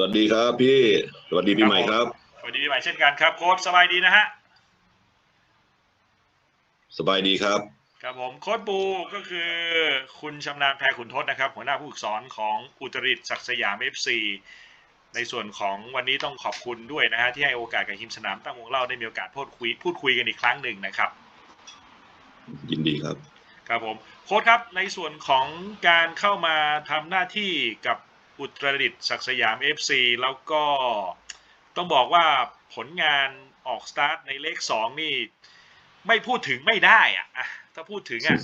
วัสดีครับพี่ สวัสดีปีใหม่ครับ สวัสดีปีใหม่เช่นกันครับโค้ชสบายดีนะฮะ สบายดีครับ ครับผมโค้ชบูก็คือคุณชำนาญแพรขุนทศนะครับ หัวหน้าผู้ฝึกสอนของอุตรดิตถ์ศักดิ์สยามเอฟซีในส่วนของวันนี้ต้องขอบคุณด้วยนะฮะที่ให้โอกาสกับทีมสนามตั้งวงเล่าได้มีโอกาสพูดคุยพูดคุยกันอีกครั้งหนึ่งนะครับ ยินดีครับ ครับผมโค้ชครับในส่วนของการเข้ามาทำหน้าที่กับ อุตรดิตถ์ศักดิ์สยาม FC แล้วก็ต้องบอกว่าผลงานออกสตาร์ทในเลขสองนี่ ไม่พูดถึงไม่ได้อะอะถ้าพูดถึงอะ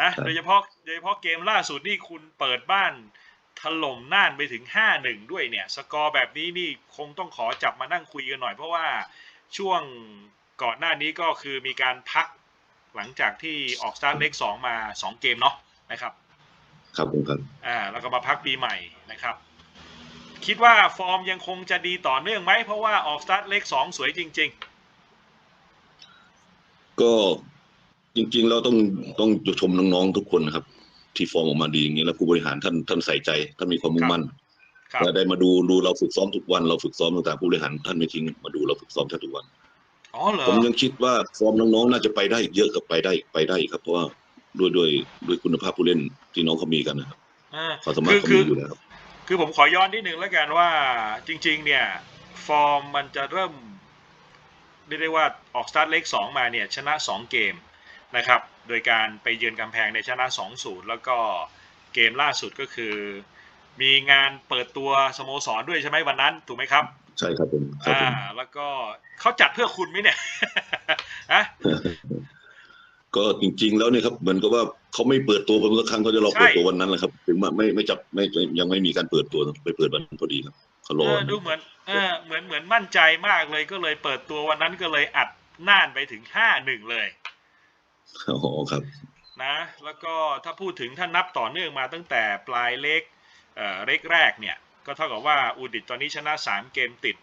นะโดยเฉพาะโดยเฉพาะเกมล่าสุดนี่คุณเปิดบ้านถล่มน่านไปถึง 5-1 ด้วยเนี่ย สกอร์แบบนี้นี่คงต้องขอจับมานั่งคุยกันหน่อย เพราะว่าช่วงก่อนหน้านี้ก็คือมีการพักหลังจากที่ออกสตาร์ทเลขสองมาสองเกมเนาะนะครับ ครับผมครับอ่าแล้วก็มาพักปีใหม่นะครับ คิดว่าฟอร์มยังคงจะดีต่อเนื่องไหม เพราะว่าออกสตาร์ทเลขสองสวยจริงก็จริง ๆ เราต้องต้องชมน้องๆทุกคนนะครับ ที่ฟอร์มออกมาดีอย่างนี้แล้วผู้บริหารท่านท่านใส่ใจท่านมีความมุ่งมั่นๆครับและได้มาดูดูเราฝึกซ้อมทุกวันเราฝึกซ้อมต่างๆผู้บริหารท่านไม่ทิ้งมาดูเราฝึกซ้อมแทบทุกวันอ๋อเหรอผมยังคิดว่าฟอร์มน้องๆน่าจะไปได้อีกเยอะกับไปได้ไปได้อีกครับเพราะว่า ด้วยด้วยด้วยคุณภาพผู้เล่นที่น้องเขามีกันนะครับอ่าความสามารถคือเขาคือมีอยู่แล้วครับคือผมขอย้อนนิดนึงแล้วกันว่าจริง ๆ เนี่ย ฟอร์มมันจะเริ่มเรียกได้ว่าออกสตาร์ทเลขสองมาเนี่ยชนะสองเกมนะครับ โดยการไปเยือนกำแพงในยชนะสองศูนย์แล้วก็เกมล่าสุดก็คือ มีงานเปิดตัวสโมสรด้วยใช่ไหมวันนั้นถูกไหมครับใช่ครับผมครับอ่าผมแล้วก็เขาจัดเพื่อคุณไหมเนี่ยฮะ ก็จริง ๆ แล้วเนี่ยครับเหมือนกับว่าเขาไม่เปิดตัวผมสักครั้งเขาจะรอใช่เปิดตัววันนั้นแหละครับ ถึงว่าไม่ไม่จับไม่ยังไม่มีการเปิดตัวไปเปิดวันพอดีครับเขารเอออดูเหมือนเออเหมือนเหมือนมั่นใจมากเลยก็เลยเปิดตัววันนั้นก็เลยอัดน่านไปถึงห้าหนึ่งเลยอ๋อครับนะแล้วก็ถ้าพูดถึงถ้านับต่อเนื่องมาตั้งแต่ปลายเลขเอ่อเลขแรกเนี่ย ก็เท่ากับว่าอูดิตตอนนี้ชนะ3เกมติด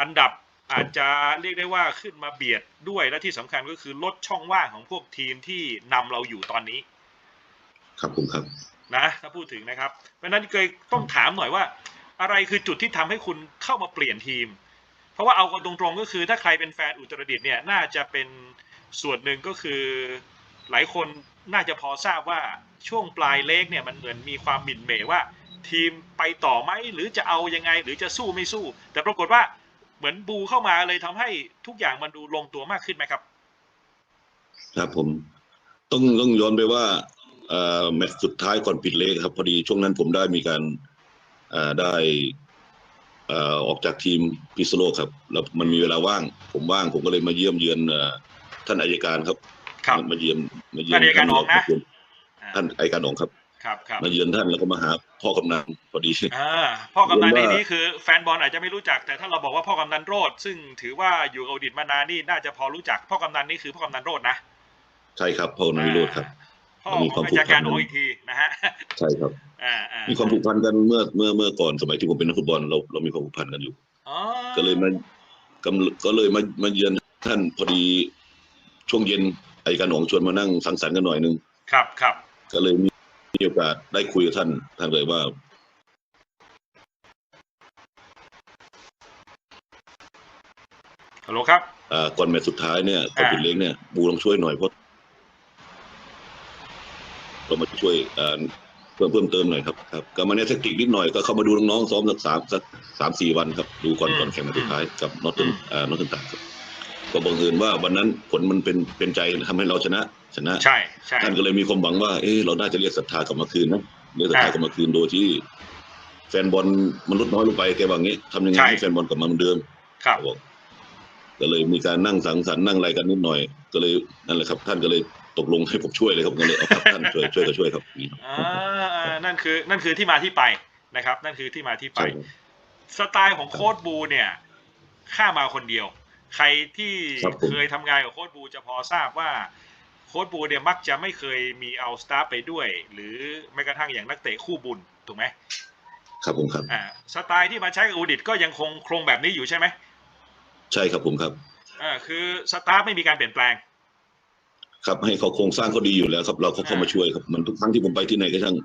อันดับ อาจจะเรียกได้ว่าขึ้นมาเบียดด้วยและที่สำคัญก็คือลดช่องว่างของพวกทีมที่นำเราอยู่ตอนนี้ ครับผมครับนะถ้าพูดถึงนะครับ เพราะฉะนั้นเคยต้องถามหน่อยว่า อะไรคือจุดที่ทำให้คุณเข้ามาเปลี่ยนทีม เพราะว่าเอากันตรงๆก็คือถ้าใครเป็นแฟนอุตรดิตถ์เนี่ยน่าจะเป็นส่วนหนึ่งก็คือ หลายคนน่าจะพอทราบว่าช่วงปลายเลขเนี่ยมันเหมือนมีความหมิ่นเหมว่า ทีมไปต่อไหมหรือจะเอายังไงหรือจะสู้ไม่สู้ แต่ปรากฏว่า เหมือนบูเข้ามาเลยทำให้ทุกอย่างมันดูลงตัวมากขึ้นไหมครับ ครับผม ต้องต้องย้อนไปว่าเอ่อแมตช์สุดท้ายก่อนปิดเลกครับ พอดีช่วงนั้นผมได้มีการเอ่อได้เอ่อออกจากทีมพิษณุโลกครับ แล้วมันมีเวลาว่าง ผมว่างผมก็เลยมาเยี่ยมเยือนเอ่อท่านอายการครับครับ มาเยี่ยมมาเยี่ยมท่านอัยการอ๋องนะท่านอายการอ๋องครับ ครับครับมาเยือนท่านแล้วก็มาหาพ่อกำนันพอดีอ่าพ่อกำนันในเรียนว่านี้คือแฟนบอลอาจจะไม่รู้จัก แต่ถ้าเราบอกว่าพ่อกำนันโรดซึ่งถือว่าอยู่กับอดีตมานานนี่น่าจะพอรู้จักพ่อกำนันนี่คือพ่อกำนันโรดนะใช่ครับพ่อกำนันวิโรธครับพ่อของมีความอาจารย์การผูกพันโออีกทีนะฮะใช่ครับอ่าอ่ามีความผูกพันกันเมื่อเมื่อเมื่อก่อนสมัยที่ผมเป็นนักฟุตบอลเราเรามีความผูกพันกันอยู่อ๋อก็เลยมากำก็เลยมามาเยือนท่านพอดีช่วงเย็นไอ้การหนองชวนมานั่งสังสรรค์กันหน่อยนึงครับครับก็เลยมี มีโอกาสได้คุยกับท่านท่านเลยว่า ฮัลโหลครับ อ่าก่อนแมตช์สุดท้ายเนี่ยก่อนปิดเล้งเนี่ยบูต้องช่วยหน่อยเพราะเรามาช่วยอ่าเพิ่มเพิ่มเติมหน่อยครับครับก็มาเนยเทคนิคนิดหน่อยก็เข้ามาดูน้องๆซ้อมสักสามสักสามสี่วันครับ ดูก่อนอืมก่อนแข่งแมตช์สุดท้ายกับนอตเทนอืมอ่านอตเทนตันครับ ก็บังเอิญว่าวันนั้นผลมันเป็นเป็นใจทำให้เราชนะชนะใช่ใช่ท่านก็เลยมีความหวังว่าเอ๊ะเราน่าจะเรียกศรัทธากลับมาคืนนะเรียกศรัทธากลับมาคืนโดยที่ แฟนบอลมันลดน้อยลงไปแกว่างี้ทำยังไงให้แฟนบอลกลับมาเหมือนเดิมครับบอกก็เลยมีการนั่งสังสรรค์นั่งอะไรกันนิดหน่อย ก็เลยนั่นแหละครับ ท่านก็เลยตกลงให้ผมช่วยเลยครับก็เลยเอาครับท่านช่วยช่วยก็ช่วยครับนี่ครับอ่าอ่านั่นคือนั่นคือที่มาที่ไปนะครับ นั่นคือที่มาที่ไปใช่ครับสไตล์ของโค้ดบูเนี่ยข้ามาคนเดียว ใครที่ครับผมเคยทำงานกับโค้ดบูจะพอทราบว่าโค้ดบูเนี่ยมักจะไม่เคยมีเอาสตาฟไปด้วย หรือแม้กระทั่งอย่างนักเตะคู่บุญถูกไหมครับผมครับอ่าสไตล์ที่มาใช้กับอูดิตก็ยังคงโครงแบบนี้อยู่ใช่ไหมใช่ครับผมครับอ่าคือสตาฟไม่มีการเปลี่ยนแปลง ครับให้เขาโครงสร้างเขาดีอยู่แล้วครับ เราเขาเข้ามาช่วยครับมันทุกครั้งที่ผมไปที่ไหนก็ช่าง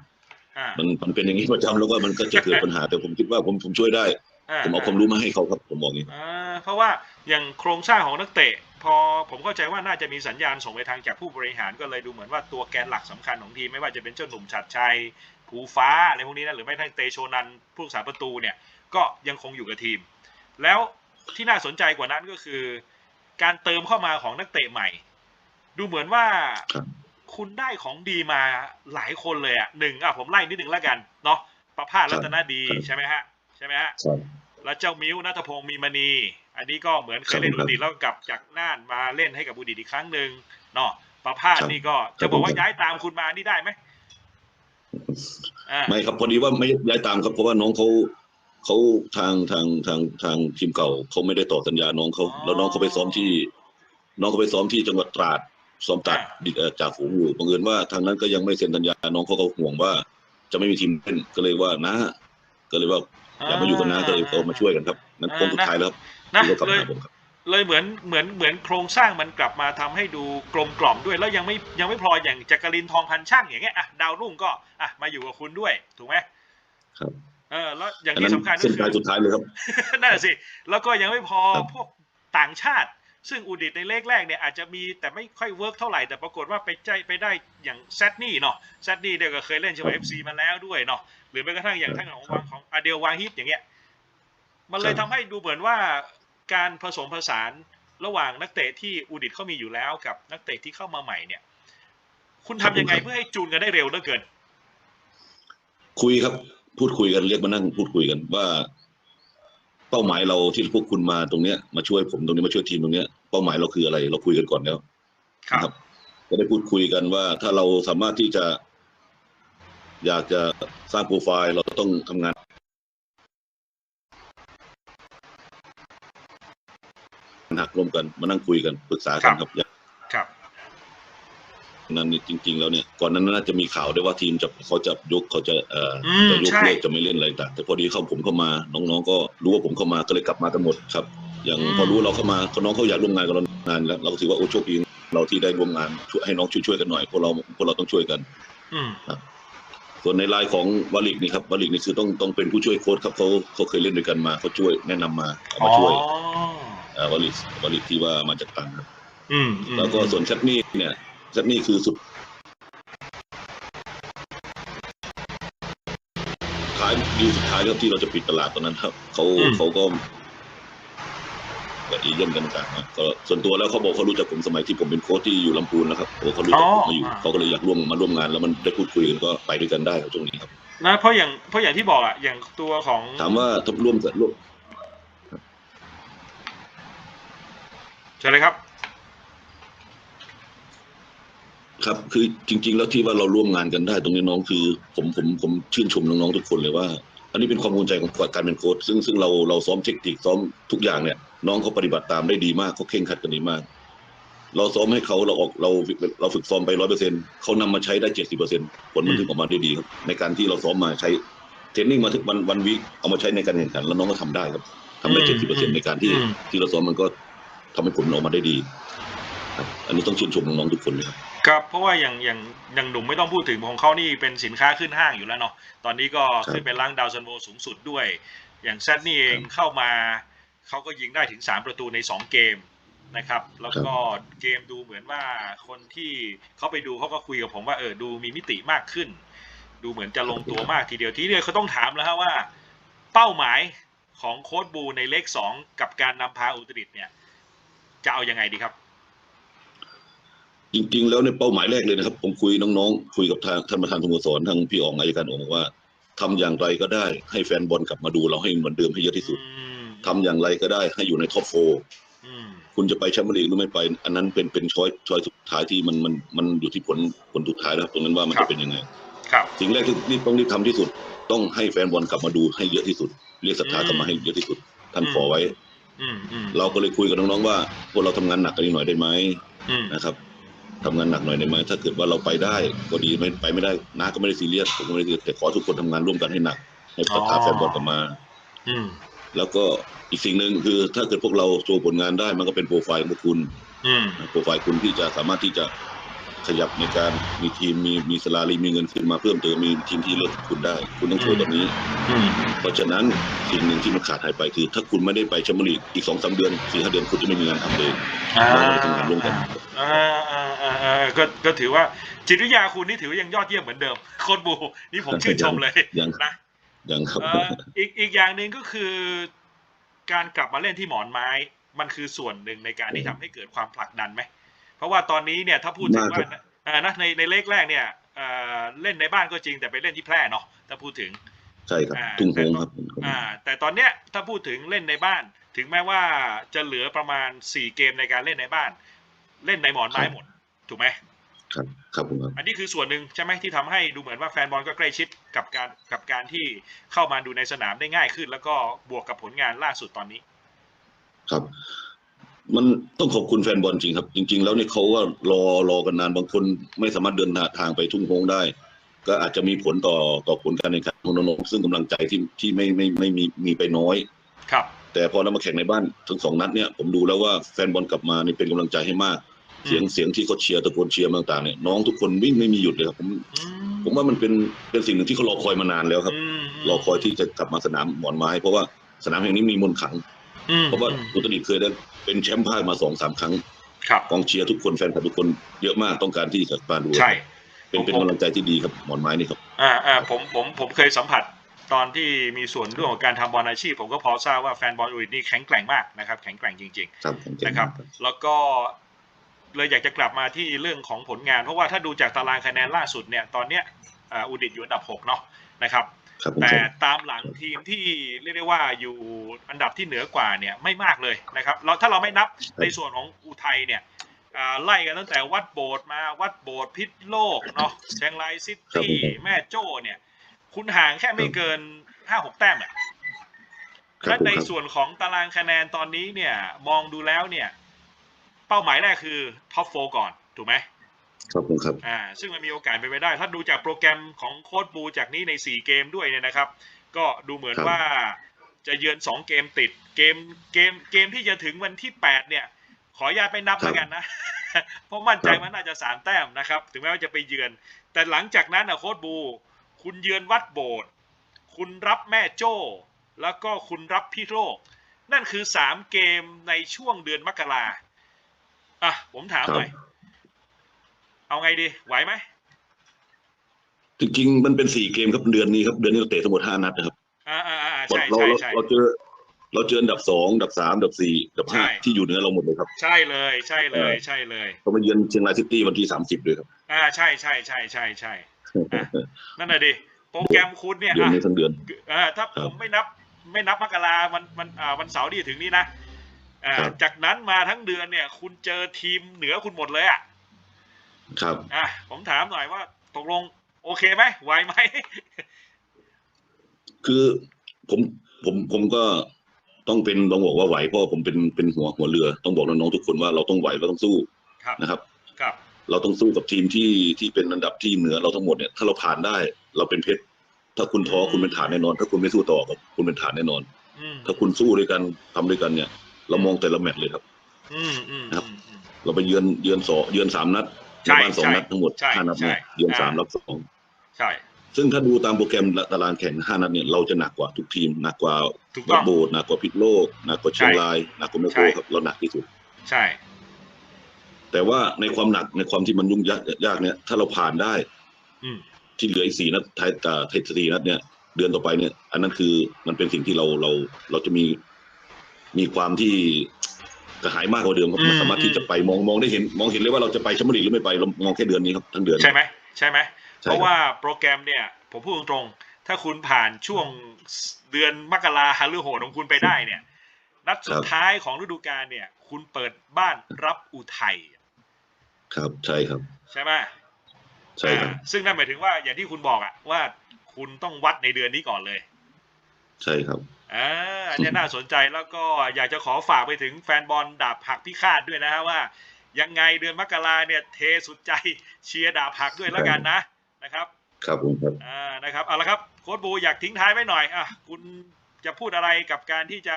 อ่ามันมันเป็นอย่างนี้ประจำแล้วก็มันก็จะเกิดปัญหาแต่ผมคิดว่าผมผมช่วยได้ ผมเอาความรู้มาให้เขาครับผมบอกอย่างนี้อ่าเพราะว่า อย่างโครงสร้างของนักเตะ พอผมเข้าใจว่าน่าจะมีสัญญาณส่งไปทางจากผู้บริหารก็เลยดูเหมือนว่าตัวแกนหลักสำคัญของทีมไม่ว่าจะเป็นเจ้าหนุ่มชัดชัยภูฟ้าอะไรพวกนี้นะหรือไม่ทั้งเตโชนันผู้รักษาประตูเนี่ยก็ยังคงอยู่กับทีม แล้วที่น่าสนใจกว่านั้นก็คือ การเติมเข้ามาของนักเตะใหม่ ดูเหมือนว่าครับคุณได้ของดีมาหลายคนเลยอะหนึ่งอะผมไล่นิดหนึ่งแล้วกันเนาะประภาสรัตนดีครับใช่ไหมฮะใช่ไหมฮะครับแล้วเจ้ามิ้วนัทพงศ์มีมณี อันนี้ก็เหมือนเคยเล่นครับอุดิตแล้วกลับจากน่านมาเล่นให้กับอุดิตอีกครั้งหนึ่งเนาะประภาสครับนี่ก็ครัจะบบอกว่าผมย้ายตามคุณมานี่ได้ไหมอ่าไม่ครับพอดีว่าไม่ย้ายตามครับเพราะว่าน้องเขาเขาทางทางทางทางทีมเก่าเขาไม่ได้ต่อสัญญาน้องเขาแล้วน้องเขาไปซ้อมที่ น้องเขาไปซ้อมที่จังหวัดตราดซ้อมตัดดิเอ่อจากฝูงอยู่บังเอิญว่าทางนั้นก็ยังไม่เซ็นสัญญาน้องเขาก็ห่วงว่า จะไม่มีทีมเล่นก็เลยว่านะ ก็เลยว่าอยากมาอยู่กันนะก็เลยเอามาช่วยกันครับ นั้นโค้งสุดท้ายแล้วครับ นะที่เรากลับเลยมาผมครับเลยเหมือนเหมือนเหมือนโครงสร้างมันกลับมาทำให้ดูกลมกล่อมด้วย แล้วยังไม่ยังไม่พออย่างจักรินทองพันช่างอย่างเงี้ยอะดาวรุ่งก็อะมาอยู่กับคุณด้วยถูกไหมครับเออแล้วอย่างอันนั้ที่นสำคัญก็เส้นคืทางอสุดท้ายเลยครับนั่นนะสิแล้วก็ยังไม่พอครับพวกต่างชาติ ซึ่งอุดิตในเลขแรกเนี่ยอาจจะมีแต่ไม่ค่อยเวิร์กเท่าไหร่แต่ปรากฏว่าไปใจไปได้อย่างแซดนี่เนาะแซดนี่เดียวก็เคยเล่นเชลซีมาแล้วด้วยเนาะหรือแม้กระทั่งอย่างทั้งของวางของอเดลวาฮิตอย่างเงี้ยมันเลยครัทำบให้ดูเหมือนว่า การผสมผสานระหว่างนักเตะที่อุดิตเขามีอยู่แล้วกับนักเตะที่เข้ามาใหม่เนี่ย คุณทำยังไงเพื่อให้จูนกันได้เร็วเหลือเกิน คุยครับ พูดคุยกันเรียกมานั่งพูดคุยกันว่า เป้าหมายเราที่พวกคุณมาตรงเนี้ยมาช่วยผมตรงนี้มาช่วยทีมตรงเนี้ยเป้าหมายเราคืออะไร เราคุยกันก่อนแล้วครับก็ได้พูดคุยกันว่าถ้าเราสามารถที่จะ อยากจะสร้างโปรไฟล์ เราต้องทำงาน หักร่วมกันมานั่งคุยกันปรึกษากันครับอย่างครับนั้นนี่จริง ๆ แล้วเนี่ยก่อนนั้นน่าจะมีข่าวด้วยว่าทีมจะเขาจะยกเขาจะเอ่ออมจะยกใช่เลิกจะไม่เล่นอะไรต่างแต่พอดีเขาผมเข้ามาน้องๆ ก็รู้ว่าผมเข้ามาก็เลยกลับมากันหมดครับ อย่างพอรู้เราเข้ามาเขาน้องเขาอยากร่วมงานกับเรานานแล้วเราก็ถือว่าโอ้โชคดีเราที่ได้ร่วมงานช่วยให้น้องช่วยๆกันหน่อยพวกเราพวกเราต้องช่วยกันอืมส่วนในไลน์ของวาลิกนี่ครับวาลิกนี่คือต้องต้องเป็นผู้ช่วยโค้ชครับเขาเขาเคยเล่นด้วยกันมาเขาช่วยแนะนำมาเอามาช่วยอ๋อเอ่อ วาลิกวาลิกที่ว่ามาจากต่างครับอืมอืมแล้วก็ส่วนชัดนี่เนี่ยชัดนี่คือสุดท้ายดีลสุดท้ายแล้วที่เราจะปิดตลาดตอนนั้นครับเขาเขาก็กับเอเย่นกันต่างๆนะก็ส่วนตัวแล้วเขาบอกเขารู้จักผมสมัยที่ผมเป็นโค้ชที่อยู่ลำพูนแล้วครับโอ้เขารู้จักผมมาอยู่เขาก็เลยอยากร่วมมาร่วมงานแล้วมันได้พูดคุยกันก็ไปด้วยกันได้ครับช่วงนี้ครับนะเพราะอย่างเพราะอย่างที่บอกอะอย่างตัวของถามว่าถ้าร่วมกับร่วม เชิญเลยครับ ครับคือจริง ๆ แล้วที่ว่าเราร่วมงานกันได้ ตรงนี้น้องคือผมผมผมชื่นชมน้องๆทุกคนเลยว่า อันนี้เป็นความภูมิใจของการเป็นโค้ชซึ่งซึ่งเราเราซ้อมเทคนิคซ้อมทุกอย่างเนี่ย น้องเขาปฏิบัติตามได้ดีมากเขาเข่งขัดกันดีมาก เราซ้อมให้เขาเราออกเราเราฝึกซ้อมไปร้อยเปอร์เซ็นเขานำมาใช้ได้เจ็ดสิบเปอร์เซ็นผลมันถึงออกมาได้ดีครับในการที่เราซ้อมมาใช้เทรนนิ่งมาถึงวันวันวีคเอามาใช้ในการแข่งขันแล้วน้องก็ทำได้ครับทำได้อืเจ็ดมสิบเปอร์เซ็นในการที่อืมที่เราซ้อมมันก็ ทำให้ผลออกมาได้ดีครับอันนี้ต้องชื่นชมน้องๆทุกคนเลยครับครับเพราะว่าอย่างอย่างอย่างหนุ่มไม่ต้องพูดถึงของเขานี่เป็นสินค้าขึ้นห้างอยู่แล้วเนาะตอนนี้ก็ครับขึ้นเป็นร่างดาวซันโวสูงสุดด้วย อย่างแซดนี่เองเข้ามาเขาก็ยิงได้ถึง 3 ประตูใน 2 เกมนะครับ แล้วก็เกมดูเหมือนว่าคนที่เขาไปดูเขาก็คุยกับผมว่าเออดูมีมิติมากขึ้น ดูเหมือนจะลงตัวมากทีเดียวทีเดียวเขาต้องถามแล้วฮะว่า เป้าหมายของโค้ดบูในเลขสองกับการนำพาอุตรดิตถ์เนี่ย จะเอายังไงดีครับ จริง ๆ แล้วในเป้าหมายแรกเลยนะครับ ผมคุยน้องๆคุยกับทางท่านประธานสโมสรทางพี่อองอายการองบอกว่าทำอย่างไรก็ได้ ให้แฟนบอลกลับมาดูเราให้เหมือนเดิมให้เยอะที่สุดอืมทำอย่างไรก็ได้ให้อยู่ในท็อปโฟอืมคุณจะไปแชมเปี้ยนลีกหรือไม่ไป อันนั้นเป็นเป็นช้อยช้อยสุดท้ายที่มันมันมันอยู่ที่ผลผลสุดท้ายแล้วครับตรงนั้นว่ามันจะเป็นยังไงครับสิ่งแรกที่รีบต้องรีบทำที่สุด ต้องให้แฟนบอลกลับมาดูให้เยอะที่สุด เรียกศรัทธากลับมาให้เยอะที่สุด ท่านขอไว้อืมอืม เราก็เลยคุยกับน้องๆว่าพวกเราทำงานหนักกันอีกหน่อยได้ไหมอืมนะครับทำงานหนักหน่อยได้ไหมถ้าเกิดว่าเราไปได้ก็ดีไม่ไปไม่ได้น้าก็ไม่ได้ซีเรียสผมก็ไม่ได้ซีเรียสแต่ขอทุกคนทำงานร่วมกันให้หนัก ให้ศรัทธาแฟนบอลกลับมาอืมแล้วก็อีกสิ่งหนึ่งคือ ถ้าเกิดพวกเราโชว์ผลงานได้มันก็เป็นโปรไฟล์ของพวกคุณอืมโปรไฟล์คุณที่จะสามารถที่จะ ขยับในการมีทีมมีมีสลารีมีเงินขึ้นมาเพิ่มเติมมีทีมที่เลือกคุณได้ คุณต้องช่วยตรงนี้อืมเพราะฉะนั้นสิ่งหนึ่งที่มันขาดหายไปคือ ถ้าคุณไม่ได้ไปแชมเปี้ยนลีกอีกสองสามเดือนสี่ห้าเดือนคุณจะไม่มีงานทำเลยอ่าเราไม่ได้ทำงานร่วมกันอ่าอ่าอ่าอ่าก็ก็ถือว่าจิตวิทยาคุณนี่ถือว่ายังยอดเยี่ยมเหมือนเดิมโค้ดบูนี่ผมชื่นชมเลยยังนะยังครับเอ่ออีกอีกอย่างหนึ่งก็คือ การกลับมาเล่นที่หมอนไม้ มันคือส่วนหนึ่งในการที่ทำให้เกิดความผลักดันไหม เพราะว่าตอนนี้เนี่ยถ้าพูดถึงว่าเอ่อนะในในเลขแรกเนี่ยเอ่อเล่นในบ้านก็จริงแต่ไปเล่นที่แพร่เนาะถ้าพูดถึงใช่ครับอ่าทุ่งโฮงครับอ่าแต่ตอนเนี้ยถ้าพูดถึงเล่นในบ้าน ถึงแม้ว่าจะเหลือประมาณสี่เกมในการเล่นในบ้าน เล่นในหมอนไม้หมด ถูกไหมครับครับผมครับอันนี้คือส่วนหนึ่งใช่ไหมที่ทำให้ดูเหมือนว่าแฟนบอลก็ใกล้ชิดกับการกับการที่เข้ามาดูในสนามได้ง่ายขึ้น แล้วก็บวกกับผลงานล่าสุดตอนนี้ ครับ มันต้องขอบคุณแฟนบอลจริงครับ จริง ๆ แล้วเนี่ยเขาก็รอรอกันนานบางคนไม่สามารถเดินทางไปทุ่งโฮงได้ ก็อาจจะมีผลต่อต่อผลการแข่งขันของน้องๆซึ่งกำลังใจที่ที่ไม่ไม่ไม่มีมีไปน้อย ครับ แต่พอเรามาแข่งในบ้านทั้งสองนัดเนี่ยผมดูแล้วว่าแฟนบอลกลับมานี่เป็นกำลังใจให้มาก เสียงเสียงที่เขาเชียร์ตะโกนเชียร์ต่างๆเนี่ยน้องทุกคนวิ่งไม่มีหยุดเลยครับผมอืผมว่ามันเป็นเป็นสิ่งหนึ่งที่เขารอคอยมานานแล้วครับอืมรอคอยที่จะกลับมาสนามหมอนไม้เพราะว่าสนามแห่งนี้มีมนต์ขลังอืม เพราะว่าอุตรดิตถ์เคยได้เป็นแชมป์ภาคมาสองสามครั้งครับกองเชียร์ทุกคนแฟนคลับทุกคนเยอะมากต้องการที่จะมาดูใช่เป็นเป็นกำลังใจที่ดีครับหมอนไม้นี่ครับ อ่าอ่าผมผมผมเคยสัมผัสตอนที่มีส่วนร่วมกับการทำบอลอาชีพ ผมก็พอทราบว่าแฟนบอลอุยนี่แข็งแกร่งมากนะครับ แข็งแกร่งจริงครับๆนะครับ แล้วก็เลยอยากจะกลับมาที่เรื่องของผลงาน เพราะว่าถ้าดูจากตารางคะแนนล่าสุดเนี่ยตอนเนี้ยอ่าอุดิตอยู่อันดับหกเนาะนะครับครับผม แต่ครับตามหลังทีมที่เรียกได้ว่าอยู่อันดับที่เหนือกว่าเนี่ยไม่มากเลยนะครับเราถ้าเราไม่นับในส่วนของอุทัยเนี่ยอ่าไล่กันตั้งแต่วัดโบสถ์มาวัดโบสถ์พิษโลกเนาะเชียงรายซิตี้แม่โจ้เนี่ย คุณห่างแค่ไม่เกินห้าหกแต้มอะครับและผมในครับส่วนของตารางคะแนนตอนนี้เนี่ย มองดูแล้วเนี่ย เป้าหมายแรกคือท็อปโฟก่อน ถูกไหม ครับผมครับอ่าซึ่งมันมีโอกาสเป็นไปได้ ถ้าดูจากโปรแกรมของโค้ดบูจากนี้ใน 4 เกมด้วยเนี่ยนะครับ ก็ดูเหมือนครับว่าจะเยือน 2 เกมติดเกมเกมเกมที่จะถึงวันที่ 8 เนี่ย ขออนุญาตไปนับแล้วกันนะ เพราะมั่นใจว่าน่าจะ3แต้มนะครับ ถึงแม้ว่าจะไปเยือน แต่หลังจากนั้นนะโค้ดบู คุณเยือนวัดโบสถ์คุณรับแม่โจ้แล้วก็คุณรับพี่โลกนั่นคือ 3 เกมในช่วงเดือนมกราอะผมถามหน่อย เอาไงดี ไหวไหม จริงๆ มันเป็นสี่เกมครับเดือนนี้ครับ เดือนนี้เราเตะทั้งหมดห้านัดนะครับอ่าอ่าอ่าเราใช่เราใช่เราใช่ เราเจอเราเจออันดับสองอันดับสามอันดับสี่อันดับห้าใช่ ที่อยู่เหนือเราหมดเลยครับใช่เลย ใช่เลย ใช่เลยก็มาเยือนเชียงรายซิตี้วันที่สามสิบด้วยครับ อ่า ใช่ใช่ใช่ใช่ใช่ อะ นั่นแหะดิ โปรแกรมคุณเนี่ยเดือนอะนี้ทั้งเดือนอ่าถ้าครัผบมไม่นับไม่นับมกราวันวันอ่าวันเสาร์ที่จะถึงนี้นะอ่าครับ จากนั้นมาทั้งเดือนเนี่ย คุณเจอทีมเหนือคุณหมดเลยอะ ครับอะผมถามหน่อยว่าตกลง โอเคไหมไหวไหมคือผมผมผมก็ต้องเป็นต้องบอกว่าไหวเพราะผมเป็นเป็นหัวหัวเรือ ต้องบอกน้องๆทุกคนว่าเราต้องไหวเราต้องสู้ครับนะครับครับ เราต้องสู้กับทีมที่ที่เป็นอันดับที่เหนือเราทั้งหมดเนี่ยถ้าเราผ่านได้ เราเป็นเพชรถ้าคุณท้อคุณเป็นฐานแน่นอน ถ้าคุณไม่สู้ต่อกับคุณเป็นฐานแน่นอนอืมถ้าคุณสู้ด้วยกันทำด้วยกันเนี่ย เรามองแต่ละแมตช์เลยครับอืมอืมครับอืมอืมเราไปเยือนเยือนสองเยือนสามนัด ใช่ในบ้านสองใช่นัดทั้งหมดใช่ห้านัดเนี่ยใช่เยือนสามอ่ารับสองใช่ ซึ่งถ้าดูตามโปรแกรมตารางแข่งห้านัดเนี่ยเราจะหนักกว่าทุกทีมหนักกว่าถูกวัต้ดองโบสถ์หนักกว่าพิษโลกหนักกว่าเชียงรายหนักกว่าแมโครใช่ครับเราหนักที่สุด ใช่ แต่ว่าในความหนักในความที่มันยุ่งยากยากเนี่ย ถ้าเราผ่านได้อืมที่เหลืออีกสี่นัดท้ายแต่ท้ายสี่นัดเนี่ยเดือนต่อไปเนี่ย อันนั้นคือมันเป็นสิ่งที่เราเราเราจะมีมีความที่ กระหายมากกว่าเดิมครับอืมมันสามารถที่จะไปมองมองได้เห็นมองเห็นเลยว่าเราจะไปแชมเปี้ยนลีกหรือไม่ไปเรามองแค่เดือนนี้ครับทั้งเดือนใช่ไหมใช่ไหมใช่เพราะครับว่าโปรแกรมเนี่ย ผมพูดตรงๆถ้าคุณผ่านช่วงเดือนมกราฮารือโหดของคุณไปได้เนี่ยนัดสุดท้ายของฤดูกาลเนี่ย คุณเปิดบ้านรับอุทัยครับใช่ครับ ใช่ไหมใช่ครับอ่าซึ่งนั่นหมายถึงว่าอย่างที่คุณบอกอะว่าคุณต้องวัดในเดือนนี้ก่อนเลย ใช่ครับ อ่าอันเนี้ยน่าสนใจแล้วก็อยากจะขอฝากไปถึงแฟนบอลดาบหักพิฆาตด้วยนะฮะว่า ยังไงเดือนมกราเนี่ยเทสุดใจเชียร์ดาบหักด้วยแล้วกันนะนะครับ ครับผมครับอ่านะครับเอาละครับโค้ชบูอยากทิ้งท้ายไว้หน่อยอะคุณจะพูดอะไรกับการที่จะ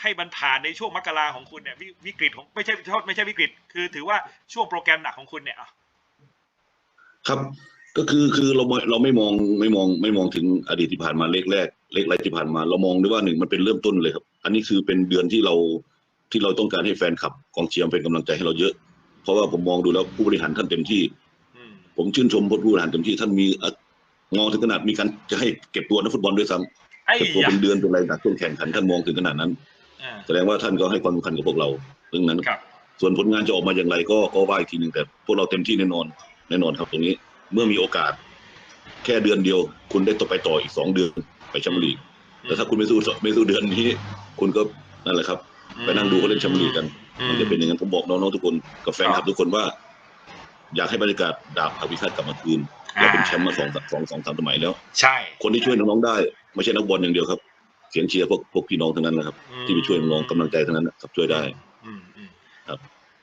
ให้มันผ่านในช่วงมกราของคุณเนี่ยวิวิกฤตของไม่ใช่โทษไม่ใช่วิกฤต คือถือว่าช่วงโปรแกรมหนักของคุณเนี่ยอะครับก็คือคือเราไม่เราไม่มองไม่มองไม่มองถึงอดีตที่ผ่านมาเลขแรกเลขไรที่ผ่านมา เรามองด้วยว่าหนึ่งมันเป็นเริ่มต้นเลยครับ อันนี้คือเป็นเดือนที่เราที่เราต้องการให้แฟนคลับกองเชียร์เป็นกำลังใจให้เราเยอะ เพราะว่าผมมองดูแล้วผู้บริหารท่านเต็มที่อืมผมชื่นชมผู้บริหารเต็มที่ท่านมีอะมองถึงขนาดมีการจะให้เก็บตัวนักฟุตบอลด้วยซ้ำไอ้เก็บตัวยะเป็นเดือนเป็นอะไรจากช่วงแข่งขันท่านมองถึงขนาดนั้นอ่าแสดงว่าท่านก็ให้ความสำคัญกับพวกเราเรื่องนั้นครับส่วนผลงานจะออกมาอย่างไรก็ก็ว่าอีกทีหนึ่งแต่ พวกเราเต็มที่แน่นอนแน่นอนครับตรงนี้ เมื่อมีโอกาส แค่เดือนเดียว คุณได้ต่อไปต่ออีกสองเดือน ไปแชมเปี้ยนลีกแต่ถ้าคุณไม่สู้ไม่สู้เดือนนี้ คุณก็นั่นแหละครับ ไปนั่งดูเขาเล่นแชมเปี้ยนลีกกัน มันจะเป็นอย่างนั้นผมบอกน้องๆทุกคนกับแฟนคลับทุกคนว่า อยากให้บรรยากาศดาบอภิฆาตกลับมาคืนเราเป็นแชมป์มาสองสองสองสามสมัยแล้ว ใช่ คนที่ช่วยน้องๆได้ ไม่ใช่นักบอลอย่างเดียวครับ เสียงเชียร์พวกพวกพี่น้องทั้งนั้นนะครับ ที่ไปช่วยน้องๆกำลังใจทั้งนั้นนะครับช่วยได้อืมอืมครับ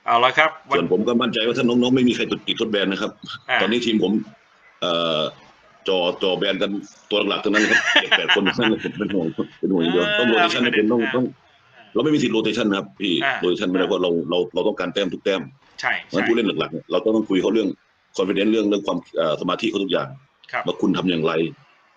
เอาละครับวัส่วนผมก็มั่นใจว่าถ้าน้องๆไม่มีใครตดติดทดแบนนะครับาตอนนี้ทีมผม เอ่อ จอจอแบนกันตัวหลักๆทั้งนั้นครับเจ็ดแปดคนทั้งนั้นเป็นห่วงเป็นห่วงอย่างเดียวต้องโรเตชันให้เป็นต้องต้อง เราไม่มีสิทธิ์โรเตชันนะครับพี่อ่าโรเตชันไม่ได้เพราะเราเราเราต้องการแต้มทุกแต้มใช่เพราะฉะใช่นั้นผู้เล่นหลักๆเนี่ยเราต้องต้องคุยเขาเรื่องคอนฟิเดนซ์เรื่องเรื่องความเอ่อสมาธิเขาทุกอย่างครับว่าคุณทำอย่างไร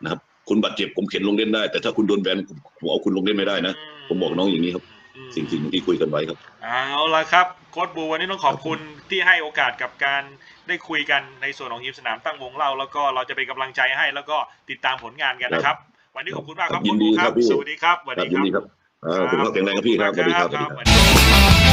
นะครับ คุณบาดเจ็บผมเข็นลงเล่นได้ แต่ถ้าคุณโดนแบนผมผมเอาคุณลงเล่นไม่ได้นะ ผมบอกน้องอย่างนี้ครับ อืมสิ่งสิ่งที่คุยกันไว้ครับ เอาละครับโค้ชบูวันนี้ต้องขอบคุณที่ให้โอกาสกับการได้คุยกันในส่วนของทีมสนามตั้งวงเล่า แล้วก็เราจะเป็นกำลังใจให้แล้วก็ติดตามผลงานกันนะครับ วันนี้ขอบคุณมากครับยิโค้ชนดีบูคครัรับบพี่สวัสดีครับสวัสครับดียินครับดีครับเอ่อผมก็แข็งแรงครับพี่ครับสวัสดีครับสวัสดีครับสวัสดีครับ